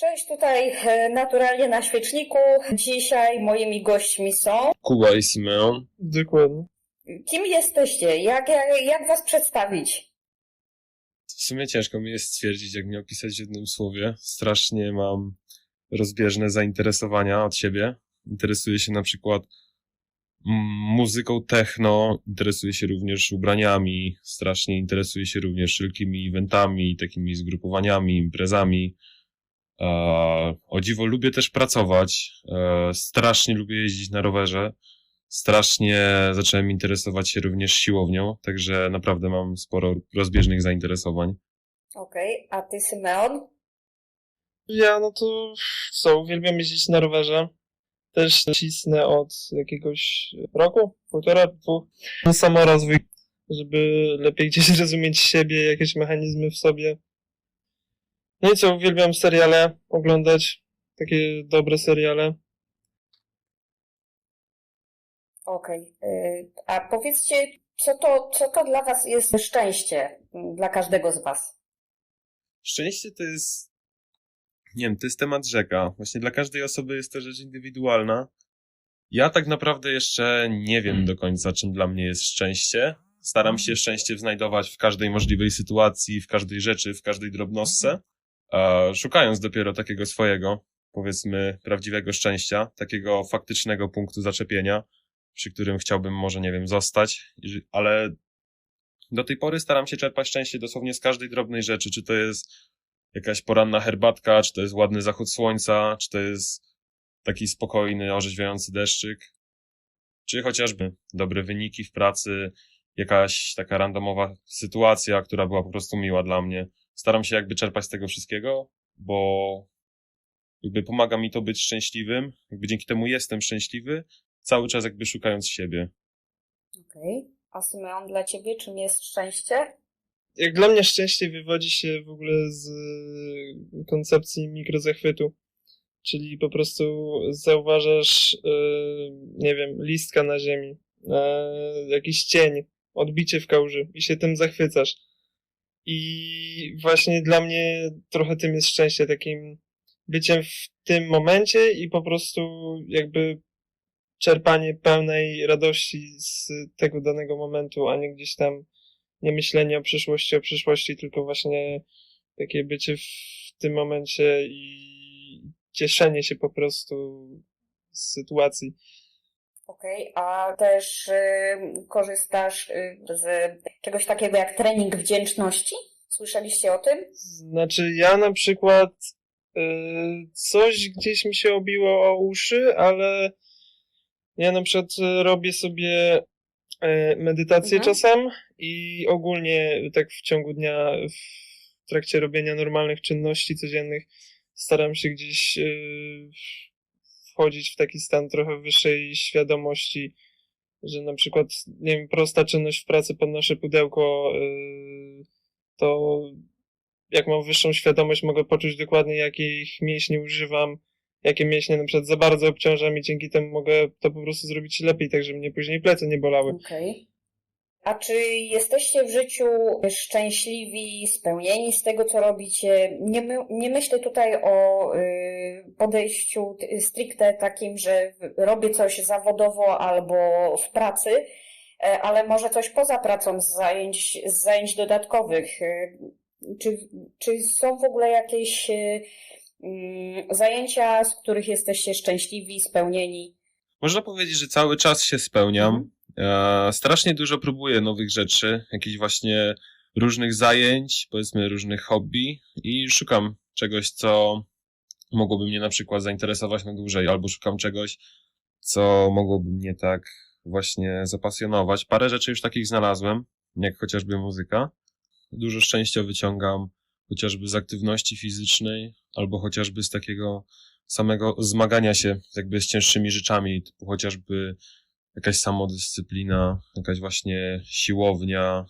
Cześć, tutaj e, naturalnie na świeczniku. Dzisiaj moimi gośćmi są. Kuba i Simeon. Dokładnie. Kim jesteście? Jak, jak, jak was przedstawić? W sumie ciężko mi jest stwierdzić, jak mnie opisać w jednym słowie. Strasznie mam rozbieżne zainteresowania od siebie. Interesuję się na przykład muzyką techno, interesuję się również ubraniami, strasznie interesuję się również wszelkimi eventami, takimi zgrupowaniami, imprezami. E, o dziwo lubię też pracować, e, strasznie lubię jeździć na rowerze, strasznie zacząłem interesować się również siłownią, także naprawdę mam sporo rozbieżnych zainteresowań. Okej, a ty, Symeon? Ja, no to co, uwielbiam jeździć na rowerze. Też cisnę od jakiegoś roku, półtora, dwóch. Na samorozwój, żeby lepiej gdzieś zrozumieć siebie, jakieś mechanizmy w sobie. No i co, uwielbiam seriale oglądać, takie dobre seriale. Okej. e, A powiedzcie, co to, co to dla was jest szczęście? m, Dla każdego z was. Szczęście to jest, nie wiem, to jest temat rzeka. Właśnie dla każdej osoby jest to rzecz indywidualna. Ja tak naprawdę jeszcze nie wiem do końca, czym dla mnie jest szczęście. Staram się szczęście znajdować w każdej możliwej sytuacji, w każdej rzeczy, w każdej drobnostce, e, szukając dopiero takiego swojego, powiedzmy, prawdziwego szczęścia, takiego faktycznego punktu zaczepienia, przy którym chciałbym może, nie wiem, zostać, ale do tej pory staram się czerpać szczęście dosłownie z każdej drobnej rzeczy, czy to jest jakaś poranna herbatka, czy to jest ładny zachód słońca, czy to jest taki spokojny, orzeźwiający deszczyk, czy chociażby dobre wyniki w pracy, jakaś taka randomowa sytuacja, która była po prostu miła dla mnie. Staram się jakby czerpać z tego wszystkiego, bo jakby pomaga mi to być szczęśliwym, jakby dzięki temu jestem szczęśliwy, cały czas jakby szukając siebie. Okej. A Symeon, dla ciebie czym jest szczęście? Jak dla mnie szczęście wywodzi się w ogóle z koncepcji mikrozachwytu. Czyli po prostu zauważasz, y, nie wiem, listka na ziemi, e, jakiś cień, odbicie w kałuży i się tym zachwycasz. I właśnie dla mnie trochę tym jest szczęście, takim byciem w tym momencie i po prostu jakby czerpanie pełnej radości z tego danego momentu, a nie gdzieś tam nie myślenie o przyszłości, o przyszłości, tylko właśnie takie bycie w tym momencie i cieszenie się po prostu z sytuacji. Okej, a też y, korzystasz y, z czegoś takiego jak trening wdzięczności? Słyszeliście o tym? Znaczy, ja na przykład y, coś gdzieś mi się obiło o uszy, ale ja na przykład y, robię sobie y, medytację Mhm. czasem i ogólnie tak w ciągu dnia, w trakcie robienia normalnych czynności codziennych, staram się gdzieś y, wchodzić w taki stan trochę wyższej świadomości, że na przykład, nie wiem, prosta czynność w pracy, podnoszę pudełko, y, to jak mam wyższą świadomość, mogę poczuć dokładnie, jakich mięśni używam, jakie mięśnie na przykład za bardzo obciążam i dzięki temu mogę to po prostu zrobić lepiej, tak żeby mnie później plecy nie bolały. Okej. A czy jesteście w życiu szczęśliwi, spełnieni z tego, co robicie? Nie, my, nie myślę tutaj o y, podejściu stricte takim, że robię coś zawodowo albo w pracy, e, ale może coś poza pracą, z zajęć, z zajęć dodatkowych. Y, Czy, czy są w ogóle jakieś y, mm, zajęcia, z których jesteście szczęśliwi, spełnieni? Można powiedzieć, że cały czas się spełniam. E, strasznie dużo próbuję nowych rzeczy, jakichś właśnie różnych zajęć, powiedzmy różnych hobby i szukam czegoś, co mogłoby mnie na przykład zainteresować na dłużej, albo szukam czegoś, co mogłoby mnie tak właśnie zapasjonować. Parę rzeczy już takich znalazłem, jak chociażby muzyka. Dużo szczęścia wyciągam chociażby z aktywności fizycznej, albo chociażby z takiego samego zmagania się jakby z cięższymi rzeczami, typu chociażby jakaś samodyscyplina, jakaś właśnie siłownia,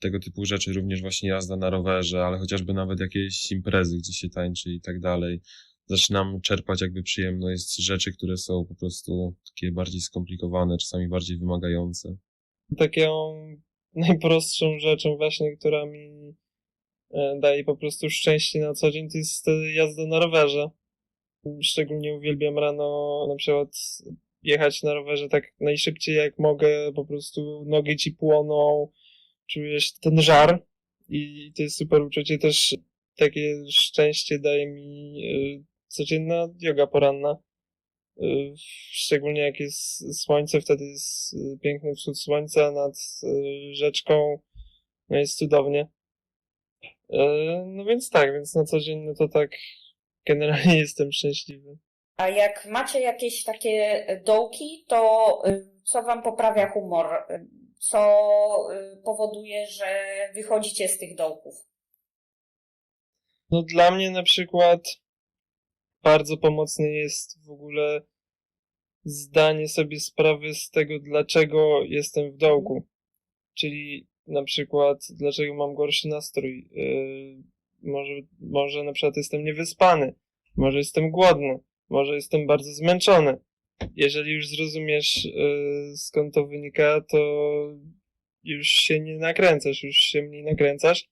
tego typu rzeczy, również właśnie jazda na rowerze, ale chociażby nawet jakieś imprezy, gdzie się tańczy i tak dalej. Zaczynam czerpać jakby przyjemność z rzeczy, które są po prostu takie bardziej skomplikowane, czasami bardziej wymagające. Taką najprostszą rzeczą właśnie, która mi e, daje po prostu szczęście na co dzień, to jest e, jazda na rowerze. Szczególnie uwielbiam rano na przykład jechać na rowerze tak najszybciej jak mogę, po prostu nogi ci płoną, czujesz ten żar i to jest super uczucie. Też takie szczęście daje mi e, codzienna yoga poranna. E, Szczególnie jak jest słońce, wtedy jest e, piękny wschód słońca nad rzeczką, no jest cudownie. No więc tak, więc na co dzień no to tak generalnie jestem szczęśliwy. A jak macie jakieś takie dołki, to y, co wam poprawia humor? Y, Co y, powoduje, że wychodzicie z tych dołków? No dla mnie na przykład bardzo pomocne jest w ogóle zdanie sobie sprawy z tego, dlaczego jestem w dołku. Czyli na przykład, dlaczego mam gorszy nastrój. Yy, może, może na przykład jestem niewyspany, może jestem głodny, może jestem bardzo zmęczony. Jeżeli już zrozumiesz, yy, skąd to wynika, to już się nie nakręcasz, już się mniej nakręcasz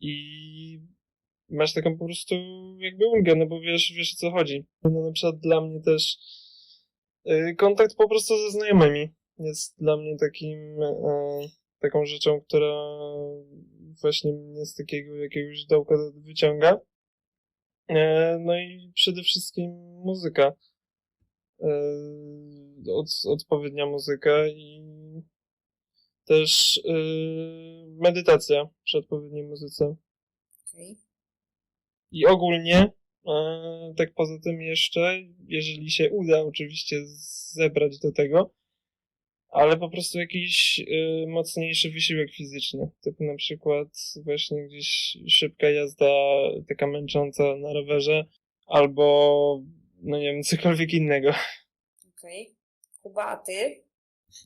i masz taką po prostu jakby ulgę, no bo wiesz, wiesz o co chodzi. No na przykład dla mnie też y, kontakt po prostu ze znajomymi jest dla mnie takim y, taką rzeczą, która właśnie mnie z takiego jakiegoś dołka wyciąga. E, No i przede wszystkim muzyka. E, Od, odpowiednia muzyka i też y, medytacja przy odpowiedniej muzyce. Okej. I ogólnie, e, tak poza tym jeszcze, jeżeli się uda oczywiście zebrać do tego, ale po prostu jakiś e, mocniejszy wysiłek fizyczny, typu na przykład właśnie gdzieś szybka jazda, taka męcząca na rowerze, albo no nie wiem, cokolwiek innego. Okej. Kuba, a ty?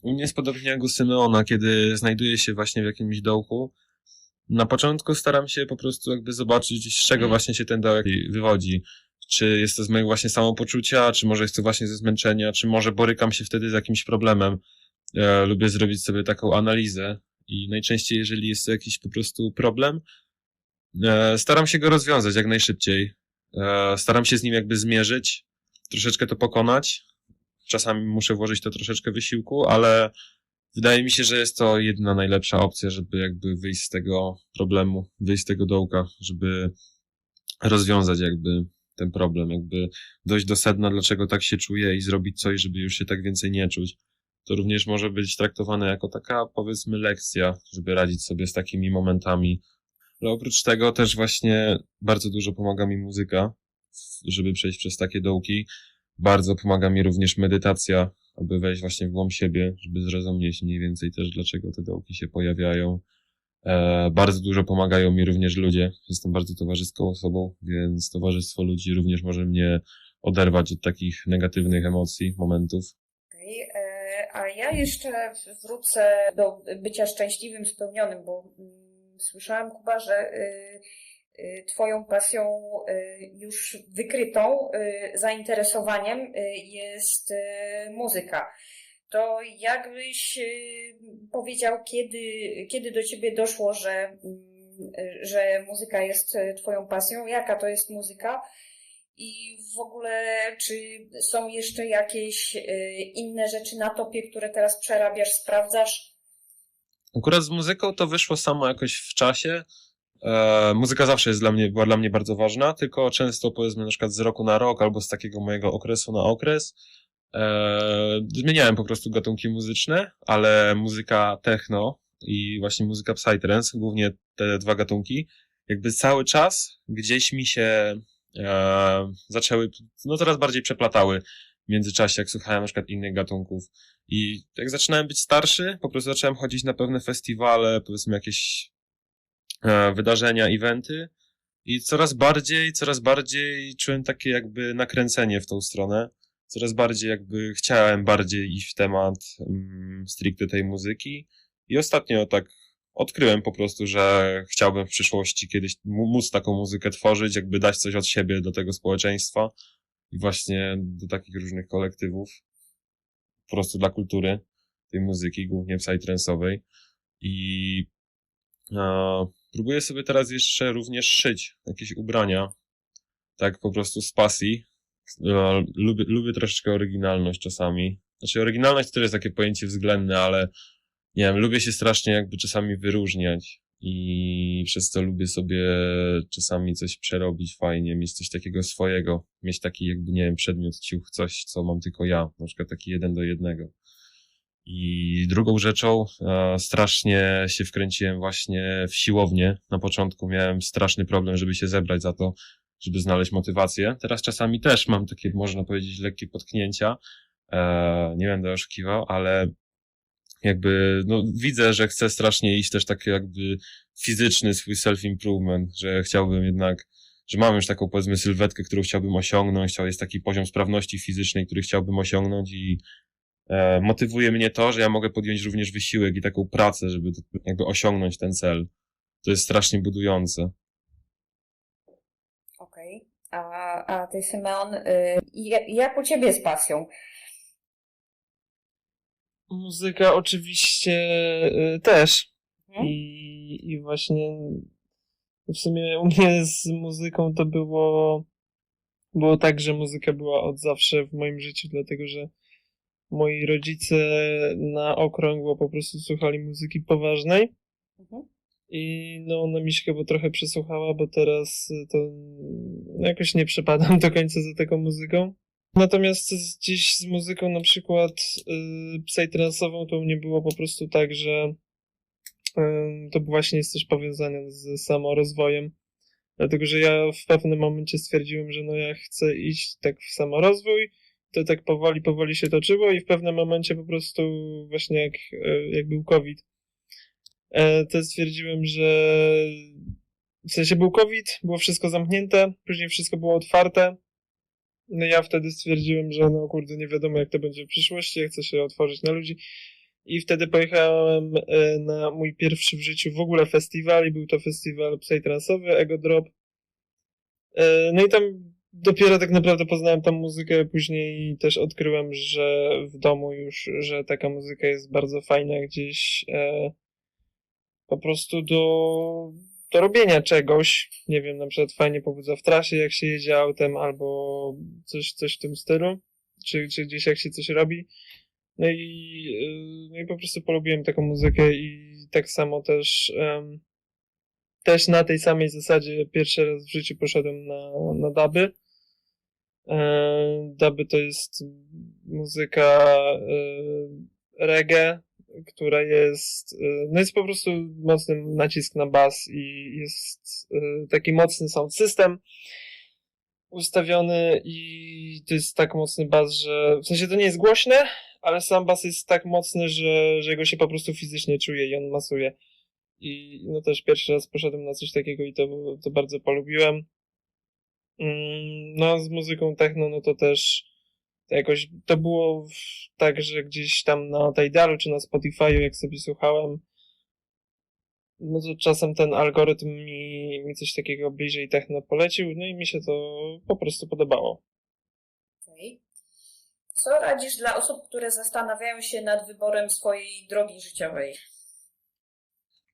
U mnie jest podobnie jak u Symeona, kiedy znajduję się właśnie w jakimś dołku. Na początku staram się po prostu jakby zobaczyć, z czego właśnie się ten dołek wywodzi. Czy jest to z mojego właśnie samopoczucia, czy może jest to właśnie ze zmęczenia, czy może borykam się wtedy z jakimś problemem. E, lubię zrobić sobie taką analizę i najczęściej, jeżeli jest jakiś po prostu problem, e, staram się go rozwiązać jak najszybciej. E, staram się z nim jakby zmierzyć, troszeczkę to pokonać. Czasami muszę włożyć to troszeczkę wysiłku, ale wydaje mi się, że jest to jedyna najlepsza opcja, żeby jakby wyjść z tego problemu, wyjść z tego dołka, żeby rozwiązać jakby ten problem, jakby dojść do sedna, dlaczego tak się czuję i zrobić coś, żeby już się tak więcej nie czuć. To również może być traktowane jako taka, powiedzmy, lekcja, żeby radzić sobie z takimi momentami. Ale oprócz tego też właśnie bardzo dużo pomaga mi muzyka, żeby przejść przez takie dołki. Bardzo pomaga mi również medytacja, aby wejść właśnie w głąb siebie, żeby zrozumieć mniej więcej też, dlaczego te dołki się pojawiają. E, bardzo dużo pomagają mi również ludzie. Jestem bardzo towarzyską osobą, więc towarzystwo ludzi również może mnie oderwać od takich negatywnych emocji, momentów. Okej. A ja jeszcze wrócę do bycia szczęśliwym, spełnionym, bo mm, słyszałam, Kuba, że y, y, Twoją pasją y, już wykrytą zainteresowaniem jest muzyka. To jakbyś powiedział, kiedy, kiedy do Ciebie doszło, że, mm, że muzyka jest Twoją pasją? Jaka to jest muzyka? I w ogóle, czy są jeszcze jakieś y, inne rzeczy na topie, które teraz przerabiasz, sprawdzasz? Akurat z muzyką to wyszło samo jakoś w czasie. E, muzyka zawsze jest dla mnie, była dla mnie bardzo ważna, tylko często powiedzmy na przykład z roku na rok albo z takiego mojego okresu na okres e, zmieniałem po prostu gatunki muzyczne, ale muzyka techno i właśnie muzyka psytrance, głównie te dwa gatunki, jakby cały czas gdzieś mi się e, zaczęły, no coraz bardziej przeplatały w międzyczasie, jak słuchałem na przykład innych gatunków. I jak zaczynałem być starszy, po prostu zacząłem chodzić na pewne festiwale, powiedzmy jakieś e, wydarzenia, eventy i coraz bardziej, coraz bardziej czułem takie jakby nakręcenie w tą stronę. Coraz bardziej jakby chciałem bardziej iść w temat mm, stricte tej muzyki i ostatnio tak odkryłem po prostu, że chciałbym w przyszłości kiedyś móc taką muzykę tworzyć, jakby dać coś od siebie do tego społeczeństwa i właśnie do takich różnych kolektywów po prostu dla kultury tej muzyki, głównie psytrance'owej. I e, próbuję sobie teraz jeszcze również szyć jakieś ubrania, tak po prostu z pasji. E, Lubię, lubię troszeczkę oryginalność czasami. Znaczy oryginalność to jest takie pojęcie względne, ale nie wiem, lubię się strasznie jakby czasami wyróżniać i przez to lubię sobie czasami coś przerobić fajnie, mieć coś takiego swojego, mieć taki jakby, nie wiem, przedmiot, ciuch, coś, co mam tylko ja, na przykład taki jeden do jednego. I drugą rzeczą, strasznie się wkręciłem właśnie w siłownię. Na początku miałem straszny problem, żeby się zebrać za to, żeby znaleźć motywację. Teraz czasami też mam takie, można powiedzieć, lekkie potknięcia. E, nie będę oszukiwał, ale jakby, no, widzę, że chcę strasznie iść też taki jakby fizyczny swój self-improvement, że chciałbym jednak, że mam już taką powiedzmy sylwetkę, którą chciałbym osiągnąć, to jest taki poziom sprawności fizycznej, który chciałbym osiągnąć i e, motywuje mnie to, że ja mogę podjąć również wysiłek i taką pracę, żeby jakby osiągnąć ten cel. To jest strasznie budujące. Okej. A, a ty, Symeon, y, ja- jak u ciebie z pasją? Muzyka oczywiście y, też. Mhm. I, I właśnie w sumie u mnie z muzyką to było, było tak, że muzyka była od zawsze w moim życiu, dlatego że moi rodzice na okrągło po prostu słuchali muzyki poważnej. Mhm. I no, ona mi się chyba trochę przesłuchała, bo teraz to jakoś nie przepadam do końca za taką muzyką. Natomiast gdzieś z muzyką na przykład yy, psytransową to u mnie było po prostu tak, że yy, to właśnie jest też powiązane z samorozwojem. Dlatego, że ja w pewnym momencie stwierdziłem, że no ja chcę iść tak w samorozwój, to tak powoli, powoli się toczyło i w pewnym momencie po prostu właśnie jak, yy, jak był COVID, e, to stwierdziłem, że w sensie był COVID, było wszystko zamknięte, później wszystko było otwarte. No ja wtedy stwierdziłem, że no kurde, nie wiadomo jak to będzie w przyszłości, ja chcę się otworzyć na ludzi. I wtedy pojechałem e, na mój pierwszy w życiu w ogóle festiwal i był to festiwal psytrance'owy, Ego Drop. E, No i tam dopiero tak naprawdę poznałem tą muzykę, później też odkryłem, że w domu już, że taka muzyka jest bardzo fajna gdzieś e, po prostu do, do robienia czegoś. Nie wiem, na przykład fajnie pobudza w trasie, jak się jedzie autem, albo coś, coś w tym stylu, czy, czy gdzieś jak się coś robi. No i, yy, no i po prostu polubiłem taką muzykę i tak samo też, em, też na tej samej zasadzie pierwszy raz w życiu poszedłem na, na duby. E, Duby to jest muzyka e, reggae, która jest, y, no jest po prostu mocny nacisk na bas i jest y, taki mocny sound system ustawiony i to jest tak mocny bas, że w sensie to nie jest głośne, ale sam bas jest tak mocny, że, że go się po prostu fizycznie czuje i on masuje. I no też pierwszy raz poszedłem na coś takiego i to, to bardzo polubiłem. Mm, No z muzyką techno, no to też to jakoś to było tak, że gdzieś tam na Tidalu czy na Spotify'u, jak sobie słuchałem, no to czasem ten algorytm mi, mi coś takiego bliżej techno polecił, no i mi się to po prostu podobało. Okej. Co radzisz dla osób, które zastanawiają się nad wyborem swojej drogi życiowej?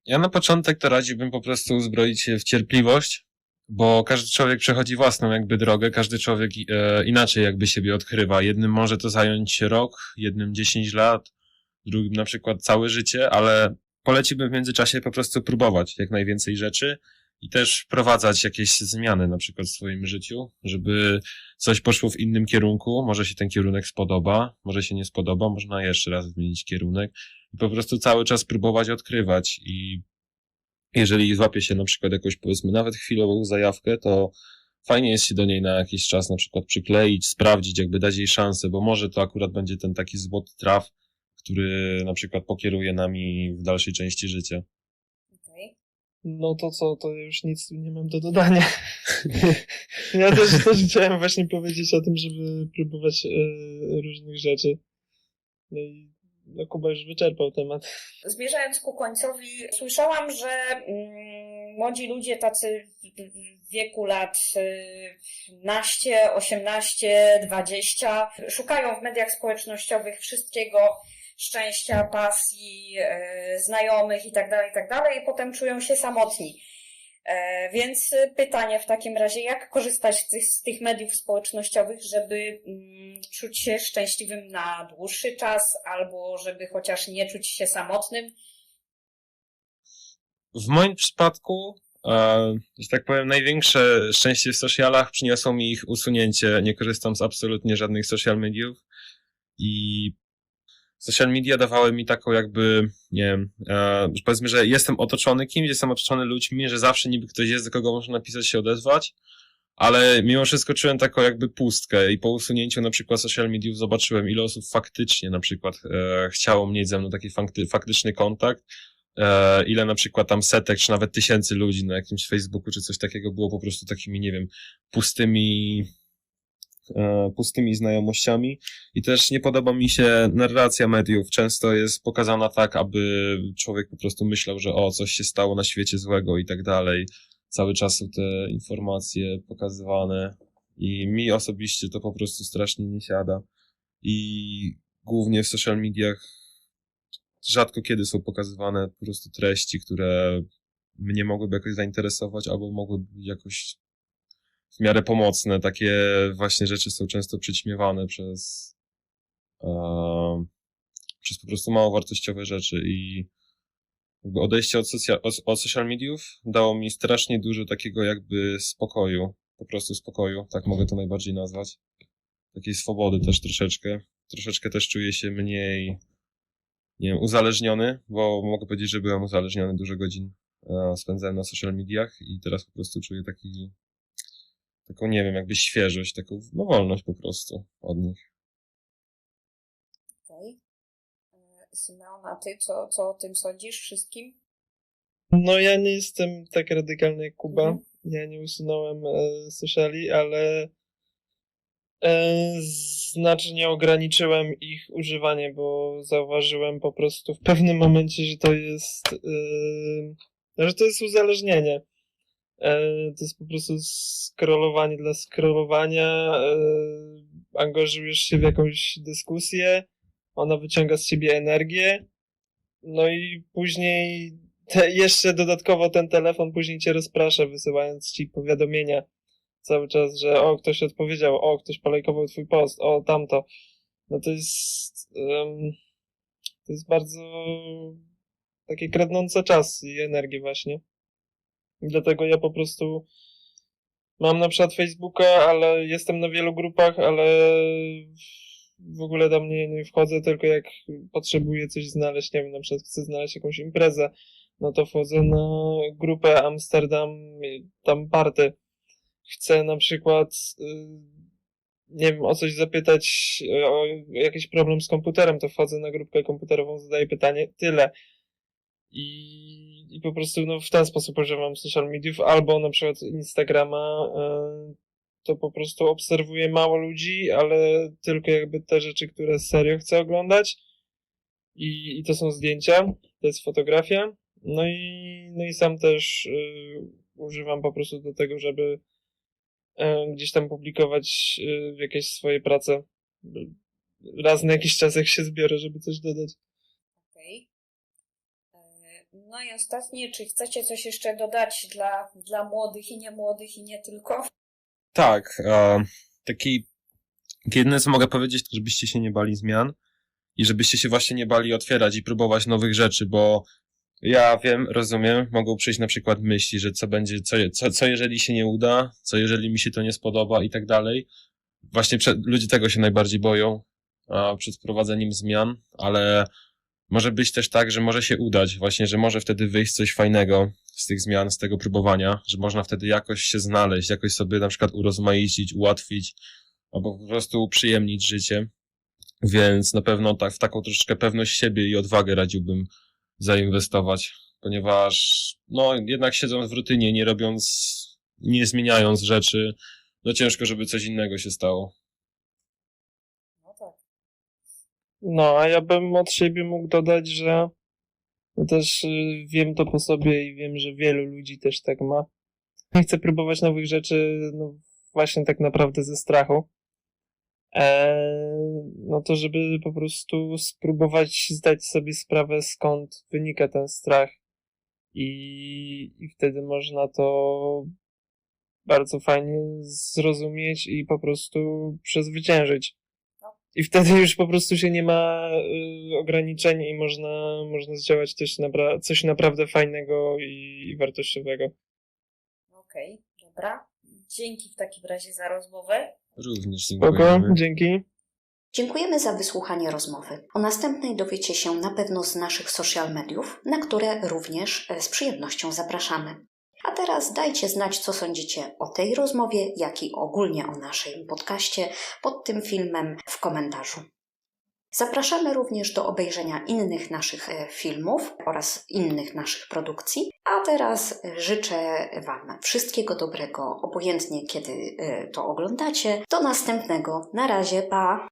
Ja na początek to radziłbym po prostu uzbroić się w cierpliwość, bo każdy człowiek przechodzi własną jakby drogę, każdy człowiek e, inaczej jakby siebie odkrywa. Jednym może to zająć rok, jednym 10 lat, drugim na przykład całe życie, ale poleciłbym w międzyczasie po prostu próbować jak najwięcej rzeczy i też wprowadzać jakieś zmiany na przykład w swoim życiu, żeby coś poszło w innym kierunku. Może się ten kierunek spodoba, może się nie spodoba, można jeszcze raz zmienić kierunek i po prostu cały czas próbować odkrywać i jeżeli złapie się na przykład jakąś powiedzmy nawet chwilową zajawkę, to fajnie jest się do niej na jakiś czas na przykład przykleić, sprawdzić, jakby dać jej szansę, bo może to akurat będzie ten taki złoty traf, który na przykład pokieruje nami w dalszej części życia. No to co, to już nic tu nie mam do dodania. ja też, też chciałem właśnie powiedzieć o tym, żeby próbować e, różnych rzeczy. No i no Kuba już wyczerpał temat. Zmierzając ku końcowi, słyszałam, że mm, młodzi ludzie tacy w- wieku lat y, naście, 18, 20 szukają w mediach społecznościowych wszystkiego, szczęścia, pasji, e, znajomych i tak dalej, i tak i potem czują się samotni. E, Więc pytanie w takim razie, jak korzystać z tych, z tych mediów społecznościowych, żeby mm, czuć się szczęśliwym na dłuższy czas, albo żeby chociaż nie czuć się samotnym? W moim przypadku, e, że tak powiem, największe szczęście w socialach przyniosło mi ich usunięcie. Nie korzystam z absolutnie żadnych social mediów i social media dawały mi taką jakby, nie wiem, e, że powiedzmy, że jestem otoczony kimś, jestem otoczony ludźmi, że zawsze niby ktoś jest, do kogo można napisać, się odezwać, ale mimo wszystko czułem taką jakby pustkę i po usunięciu na przykład social mediów zobaczyłem, ile osób faktycznie na przykład e, chciało mieć ze mną taki fakty, faktyczny kontakt, e, ile na przykład tam setek, czy nawet tysięcy ludzi na jakimś Facebooku, czy coś takiego było po prostu takimi, nie wiem, pustymi, pustymi znajomościami. I też nie podoba mi się narracja mediów. Często jest pokazana tak, aby człowiek po prostu myślał, że o, coś się stało na świecie złego i tak dalej. Cały czas są te informacje pokazywane i mi osobiście to po prostu strasznie nie siada. I głównie w social mediach rzadko kiedy są pokazywane po prostu treści, które mnie mogłyby jakoś zainteresować albo mogłyby być jakoś w miarę pomocne. Takie właśnie rzeczy są często przyćmiewane przez, przez po prostu mało wartościowe rzeczy i jakby odejście od, socja- od, od social mediów dało mi strasznie dużo takiego jakby spokoju, po prostu spokoju, tak mogę to najbardziej nazwać. Takiej swobody też troszeczkę. Troszeczkę też czuję się mniej, nie wiem, uzależniony, bo mogę powiedzieć, że byłem uzależniony dużo godzin e, spędzałem na social mediach i teraz po prostu czuję taki, taką, nie wiem, jakby świeżość, taką, no wolność po prostu od nich. Okej. E, Symeon, a ty co, co o tym sądzisz wszystkim? No ja nie jestem tak radykalny jak Kuba. Mhm. Ja nie usunąłem e, sociali, ale e, znacznie ograniczyłem ich używanie, bo zauważyłem po prostu w pewnym momencie, że to jest e, że to jest uzależnienie. E, to jest po prostu scrollowanie dla scrollowania. E, angażujesz się w jakąś dyskusję, ona wyciąga z ciebie energię, no i później te, jeszcze dodatkowo ten telefon później cię rozprasza, wysyłając ci powiadomienia cały czas, że o, ktoś odpowiedział, o, ktoś polajkował twój post, o, tamto. No to jest, em, to jest bardzo takie kradnące czas i energię właśnie. Dlatego ja po prostu mam na przykład Facebooka, ale jestem na wielu grupach, ale w ogóle tam nie, nie wchodzę, tylko jak potrzebuję coś znaleźć, nie wiem, na przykład chcę znaleźć jakąś imprezę, no to wchodzę na grupę Amsterdam, tam party. Chcę na przykład, y, nie wiem, o coś zapytać, y, o jakiś problem z komputerem, to wchodzę na grupkę komputerową, zadaję pytanie, tyle. I, I po prostu no, w ten sposób używam social mediów, albo na przykład Instagrama, y, to po prostu obserwuję mało ludzi, ale tylko jakby te rzeczy, które serio chcę oglądać. I, i to są zdjęcia, to jest fotografia. No i, no i sam też y, używam po prostu do tego, żeby y, gdzieś tam publikować jakieś swoje prace. Raz na jakiś czas, jak się zbiorę, żeby coś dodać. E, No i ostatnie, czy chcecie coś jeszcze dodać dla, dla młodych i niemłodych i nie tylko? Tak, e, taki jedyne co mogę powiedzieć, to żebyście się nie bali zmian i żebyście się właśnie nie bali otwierać i próbować nowych rzeczy, bo ja wiem, rozumiem, mogą przyjść na przykład myśli, że co będzie, co, co, co jeżeli się nie uda, co jeżeli mi się to nie spodoba i tak dalej. Właśnie przed, ludzie tego się najbardziej boją a, przed wprowadzeniem zmian, ale może być też tak, że może się udać, właśnie, że może wtedy wyjść coś fajnego z tych zmian, z tego próbowania, że można wtedy jakoś się znaleźć, jakoś sobie na przykład urozmaicić, ułatwić, albo po prostu uprzyjemnić życie. Więc na pewno tak, w taką troszeczkę pewność siebie i odwagę radziłbym zainwestować, ponieważ no jednak siedząc w rutynie, nie robiąc, nie zmieniając rzeczy, no ciężko, żeby coś innego się stało. No tak. No, a ja bym od siebie mógł dodać, że też y, wiem to po sobie i wiem, że wielu ludzi też tak ma. Chcę próbować nowych rzeczy, no właśnie tak naprawdę ze strachu. e, no to żeby po prostu spróbować zdać sobie sprawę, skąd wynika ten strach. I, I wtedy można to bardzo fajnie zrozumieć i po prostu przezwyciężyć. I wtedy już po prostu się nie ma y, ograniczeń i można, można zdziałać też napra- coś naprawdę fajnego i, i wartościowego. Okej, dobra. Dzięki w takim razie za rozmowę. Również Spoko, dziękujemy. dzięki. Dziękujemy za wysłuchanie rozmowy. O następnej dowiecie się na pewno z naszych social mediów, na które również e, z przyjemnością zapraszamy. A teraz dajcie znać, co sądzicie o tej rozmowie, jak i ogólnie o naszym podcaście pod tym filmem w komentarzu. Zapraszamy również do obejrzenia innych naszych e, filmów oraz innych naszych produkcji. A teraz e, życzę Wam wszystkiego dobrego, obojętnie kiedy e, to oglądacie. Do następnego. Na razie, pa!